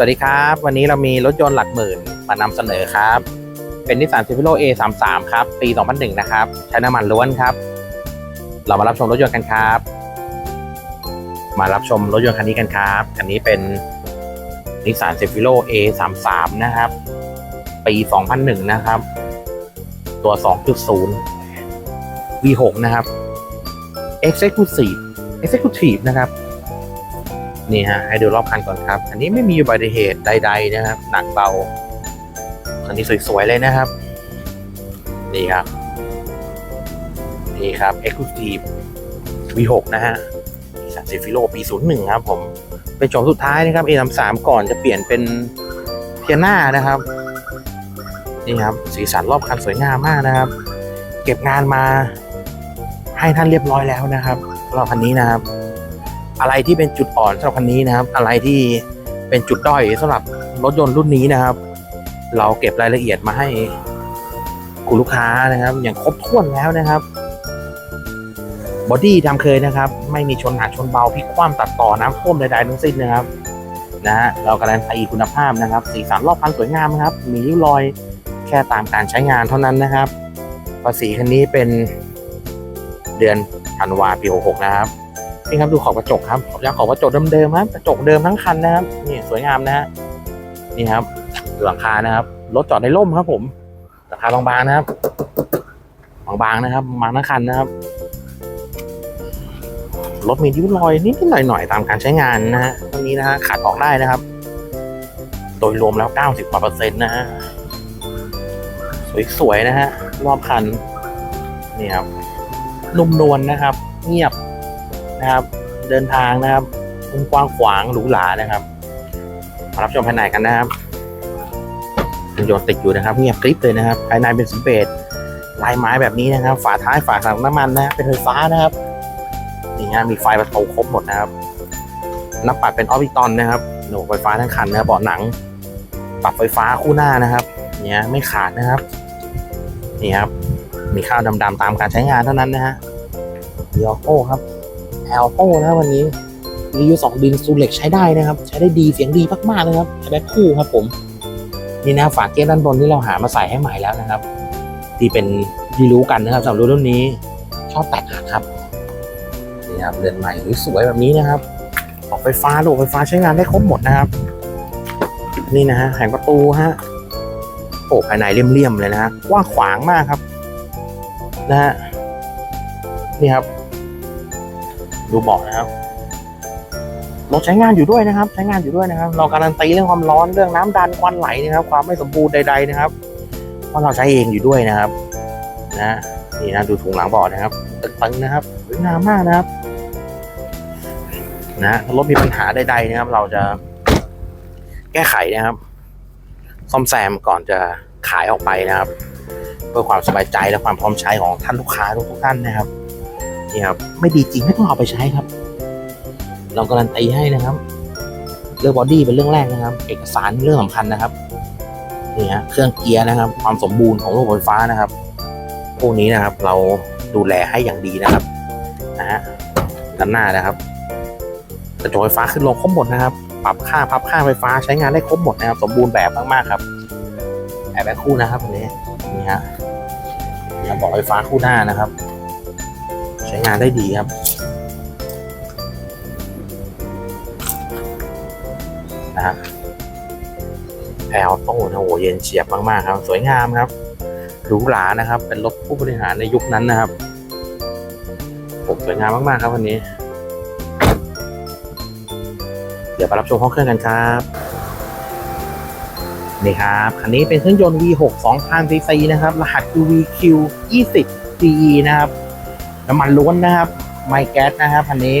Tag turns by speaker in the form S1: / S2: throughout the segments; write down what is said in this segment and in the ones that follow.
S1: สวัสดีครับ วันนี้เรามีรถยนต์หลักหมื่นมานำเสนอครับ เป็นนิสสัน c i v i l o A33 ครับ ปี 2001 นะครับ ใช้น้ำมันล้วนครับ เรามารับชมรถยนต์กันครับ มารับชมรถยนต์คันนี้กันครับ คันนี้เป็นนิสสัน c i v i l o A33 นะครับ ปี 2001 นะครับ ตัว 2.0 V6 นะครับ Executive Executive นะครับ นี่ฮะให้ดูรอบคันก่อนครับ อันนี้ไม่มีอุบัติเหตุใด ๆ นะครับ หนักเบา คันนี้สวยๆเลยนะครับ นี่ครับ นี่ครับ Exclusive V6 นะฮะสันซิฟิโลปี01ครับ ผม เป็นโฉมสุดท้ายนะครับ A33 ก่อนจะเปลี่ยนเป็นเทียน่านะครับ นี่ครับ สีสันรอบคันสวยงามมากนะครับ เก็บงานมาให้ท่านเรียบร้อยแล้วนะครับรอบคันนี้นะครับ อะไรที่เป็นจุดอ่อนสำหรับคันนี้นะครับ อะไรที่เป็นจุดด้อยสำหรับรถยนต์รุ่นนี้นะครับ เราเก็บรายละเอียดมาให้คุณลูกค้านะครับ อย่างครบถ้วนแล้วนะครับบอดี้ตามเคยนะครับ ไม่มีชนหนักชนเบาพลิกคว่ำตัดต่อน้ำท่วมใดๆทั้งสิ้นนะครับนะฮะเราการันตีคุณภาพนะครับสีสันรอบคันสวยงามนะครับ มีริ้วรอยแค่ตามการใช้งานเท่านั้นนะครับภาษีคันนี้เป็นเดือนธันวาปี66นะครับ นี่ครับดูขอบกระจกครับขอบยางขอบกระจกเดิมๆครับกระจกเดิมทั้งคันนะครับนี่สวยงามนะฮะนี่ครับหลังคานะครับรถจอดในร่มครับ ผมหลังคาบางๆนะครับบางๆนะครับบางทั้งคันนะครับรถมีริ้วรอยนิดๆหน่อยๆตามการใช้งานนะฮะตรงนี้นะฮะขาดออกได้นะครับ โดยรวมแล้ว 90กว่าเปอร์เซ็นต์นะฮะสวยๆนะฮะรอบคันนี่ครับนุ่มนวลนะครับ เงียบ นะครับ เดินทางนะครับกว้างขวางหรูหรานะครับมารับชมภายในกันนะครับยนต์ติดอยู่นะครับ เงียบกริบเลยนะครับ ภายในเป็นสีเบจลายไม้แบบนี้นะครับ ฝาท้ายฝาถังน้ำมันนะเป็นไฟฟ้านะครับนี่ฮะมีไฟประตูครบหมดนะครับนับปัดเป็นออฟฟิตอนนะครับหนกไฟฟ้าทั้งคันนะเบาะหนัง ปรับไฟฟ้าคู่หน้านะครับ เนี่ยไม่ขาดนะครับนี่ครับมีข้าวดำๆตามการใช้งานเท่านั้นนะฮะเดีออโต้ครับ แอลโต้นะวันนี้รีวิวสองดินซูเล็กใช้ได้นะครับ ใช้ได้ดีเสียงดีมากๆเลยครับใช้ได้คู่ครับผมนี่นะฝาเกียร์ด้านบนที่เราหามาใส่ให้ใหม่แล้วนะครับ ที่เป็นที่รู้กันนะครับสำหรับรุ่นนี้ชอบแตกหักครับนี่ครับเรือนใหม่สวยแบบนี้นะครับออกไฟฟ้าระบบไฟฟ้าใช้งานได้ครบหมดนะครับ นี่นะฮะแผงประตูฮะโอ้ภายในเลี่ยมๆเลยนะฮะกว้างขวางมากครับ นะฮะนี่ครับ ดูเบาะนะครับรถใช้งานอยู่ด้วยนะครับ ใช้งานอยู่ด้วยนะครับ เราการันตีเรื่องความร้อนเรื่องน้ำดันควันไหลนะครับ ความไม่สมบูรณ์ใด ๆนะครับเพราะเราใช้เองอยู่ด้วยนะครับนะนี่นะดูถุงหลังเบาะนะครับตึงๆนะครับสวยงามมากนะครับ นะรถมีปัญหาใดๆนะครับ เราจะแก้ไขนะครับซ่อมแซมก่อนจะขายออกไปนะครับ เพื่อความสบายใจและความพร้อมใช้ของท่านลูกค้าทุกๆท่านนะครับ นี่ครับไม่ดีจริงไม่ต้องเอาไปใช้ครับ เราการันตีให้นะครับ เรื่องบอดี้เป็นเรื่องแรกนะครับ เอกสารเรื่องสำคัญนะครับนี่ฮะเครื่องเกียร์นะครับ ความสมบูรณ์ของระบบไฟฟ้านะครับพวกนี้นะครับ เราดูแลให้อย่างดีนะครับนะฮะด้านหน้านะครับกระจกไฟฟ้าขึ้นลงครบหมดนะครับ ปรับค่าพับค่าไฟฟ้าใช้งานได้ครบหมดนะครับ สมบูรณ์แบบมากๆครับแอร์แบคคู่นะครับอันนี้นี่ฮะนี่บอกไฟฟ้าคู่หน้านะครับ ใช้งานได้ดีครับนะฮะแอลโต้นะโอ้โหเย็นเฉียบมากๆครับ สวยงามครับหรูหรานะครับ เป็นรถผู้บริหารในยุคนั้นนะครับผมสวยงามมากๆครับวันนี้ เดี๋ยวไปรับชมห้องเครื่องกันครับนี่ครับคันนี้เป็นเครื่องยนต์ V6 2000 cc นะครับ รหัส UVQ 20 CE นะครับ น้ำมันล้วนนะครับ ไม่แก๊สนะครับคันนี้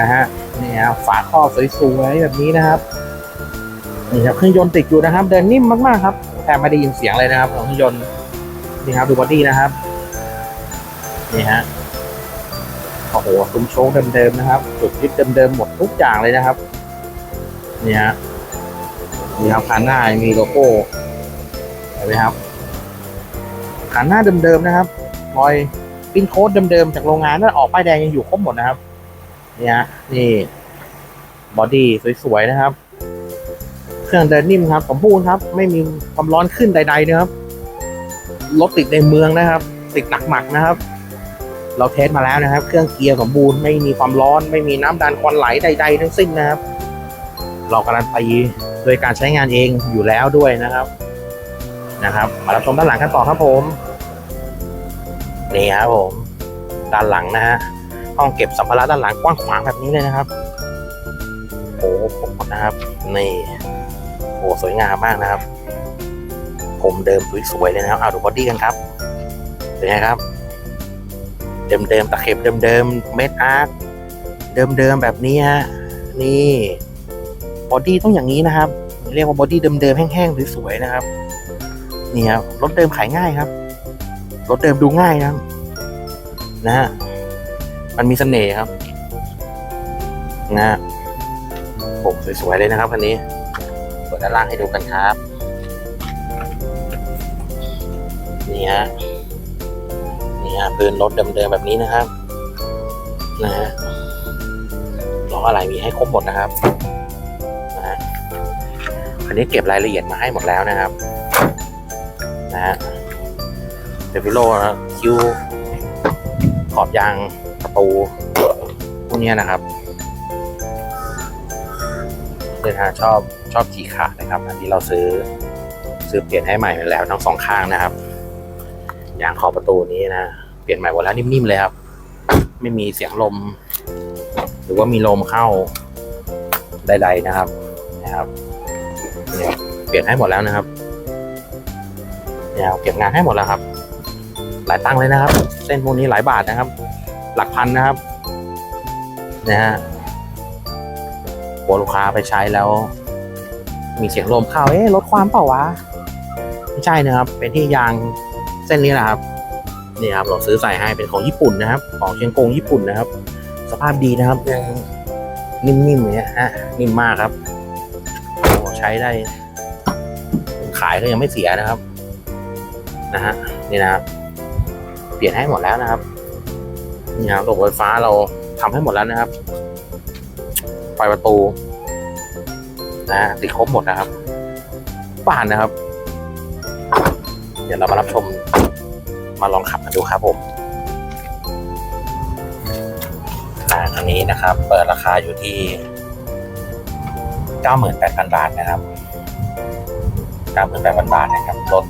S1: นะฮะนี่ครับฝาครอบสวยๆแบบนี้นะครับนี่ครับเครื่องยนต์ติดอยู่นะครับเดินนิ่มมากๆครับแทบไม่ได้ยินเสียงเลยนะครับของเครื่องยนต์นี่ครับดูบอดี้นะครับนี่ฮะโอ้โหซุ้มโชคเดิมๆนะครับ จุดยึดเดิมๆหมดทุกอย่างเลยนะครับนี่ฮะนี่ครับคันหน้ามีโลโก้เห็นไหมครับคันหน้าเดิมๆนะครับรอย พินโค้ดเดิมๆจากโรงงานนั่นออกป้ายแดงยังอยู่ครบหมดนะครับเนี่ยนี่บอดี้สวยๆนะครับ เครื่องเดินนิ่มครับสมบูรณ์ครับ ไม่มีความร้อนขึ้นใดๆนะครับรถติดในเมืองนะครับ ติดหนักหมักนะครับ เราเทสมาแล้วนะครับ เครื่องเกียร์สมบูรณ์ไม่มีความร้อน ไม่มีน้ำดันควันไหลใด ๆ ทั้งสิ้นนะครับ เราการันตีโดยการใช้งานเองอยู่แล้วด้วยนะครับนะครับ มารับชมด้านหลังกันต่อครับผม นี่ครับผมด้านหลังนะฮะห้องเก็บสัมภาระด้านหลังกว้างขวางแบบนี้เลยนะครับโอ้โหผมนะครับนี่โอ้สวยงามมากนะครับ ผมเดิมสวยๆเลยนะครับเอาดูบอดี้กันครับเป็นไงครับ เดิมๆตะเข็บเดิมๆเม็ดอาร์ตเดิมๆแบบนี้ฮะนี่บอดี้ต้องอย่างนี้นะครับ เรียกว่าบอดี้เดิมๆแห้งๆสวยๆนะครับนี่ครับรถเดิมขายง่ายครับ รถเดิมดูง่ายนะ นะฮะ มันมีเสน่ห์ครับ นะฮะผมสวยๆเลยนะครับคันนี้เปิดด้านล่างให้ดูกันครับ นี่ฮะ นี่ฮะพื้นรถเดิมๆแบบนี้นะครับ นะฮะล้ออะไรมีให้ครบหมดนะครับ นะฮะคันนี้เก็บรายละเอียดมาให้หมดแล้วนะครับ นะฮะ เดฟิโลนะคิวขอบยางประตูพวกนี้นะครับเลยนะชอบชอบขีขาดนะครับ อันที่เราซื้อซื้อเปลี่ยนให้ใหม่ไปแล้วทั้งสองข้างนะครับยางขอบประตูนี้นะเปลี่ยนใหม่หมดแล้วนิ่มๆเลยครับ ไม่มีเสียงลม หรือว่ามีลมเข้าใดๆนะครับนะครับเปลี่ยนให้หมดแล้วนะครับเนี่ยเก็บงานให้หมดแล้วครับ ลายตังค์เลยนะครับ เส้นพวกนี้หลายบาทนะครับ หลักพันนะครับนะฮะกลัวลูกค้าไปใช้แล้ว มีเสียงลมเข้าเอ๊ะลดความเปล่าวะไม่ใช่นะครับ เป็นที่ยางเส้นนี้แหละครับนี่ครับเราซื้อใส่ให้เป็นของญี่ปุ่นนะครับ ของเชียงกงญี่ปุ่นนะครับ สภาพดีนะครับยังนิ่มๆอย่างเนี้ยฮะนิ่มมากครับโอ้ใช้ได้ ขายก็ยังไม่เสียนะครับ นะฮะนี่นะครับ ปลี่ยนให้หมดแล้วนะครับนี่ครับระบบไฟฟ้าเราทำให้หมดแล้วนะครับไฟประตูนะติดครบหมดนะครับบ้านนะครับ เดี๋ยวเรามารับชมมาลองขับกันดูครับผมอันนี้นะครับ เปิดราคาอยู่ที่ 98,000 บาทนะครับ 98,000 บาทนะครับรถ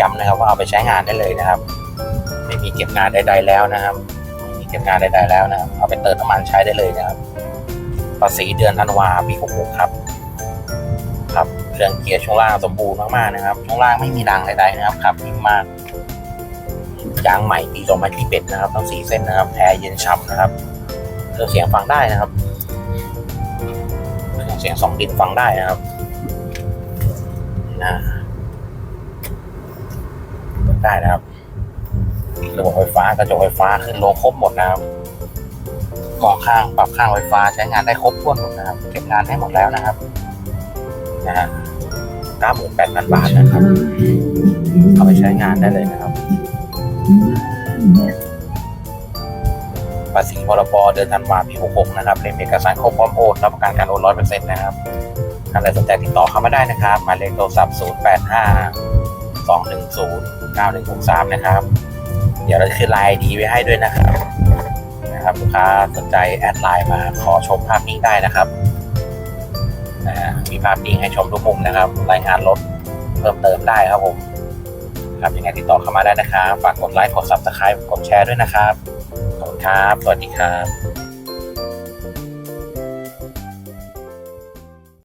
S1: ย้ำนะครับว่าเอาไปใช้งานได้เลยนะครับ ไม่มีเก็บงานใด ๆ แล้วนะครับไม่มีเก็บงานใด ๆ แล้วนะครับเอาไปเติมน้ำมันใช้ได้เลยนะครับภาษีเดือนธันวาปี66ครับ ครับเครื่องเกียร์ช่วงล่างสมบูรณ์มากๆนะครับช่วงล่างไม่มีรังใดๆนะครับขับนิ่มมากยางใหม่ปี2021นะครับทั้งสี่เส้นนะครับแอร์เย็นฉ่ำนะครับเครื่องเสียงฟังได้นะครับเครื่องเสียงสองดินฟังได้นะครับนะได้นะครับ ระบบไฟฟ้ากระจกไฟฟ้าขึ้นลงครบหมดนะครับมองข้างปรับข้างไฟฟ้าใช้งานได้ครบถ้วนหมดนะครับ เก็บงานให้หมดแล้วนะครับนะฮะ98,000บาทนะครับ เอาไปใช้งานได้เลยนะครับภาษีพรบเดือนธันวาปี66นะครับเล่มเอกสารครบพร้อมโอนรับประกันการโอนร้อยเปอร์เซ็นต์นะครับท่านใดสนใจติดต่อเข้ามาได้นะครับหมายเลขโทรศัพท์ 085 210 9163 นะครับ เดี๋ยวเราจะขึ้นไลน์ดีไว้ให้ด้วยนะครับนะครับลูกค้าสนใจแอดไลน์มาขอชมภาพนิ่งได้นะครับนะฮะมีภาพนิ่งให้ชมทุกมุมนะครับ รายงานรถเพิ่มเติมได้ครับผมครับยังไงติดต่อเข้ามาได้นะครับฝากกดไลค์กดซับสไคร b e กดแชร์ด้วยนะครับขอบคุณครับ สวัสดีครับ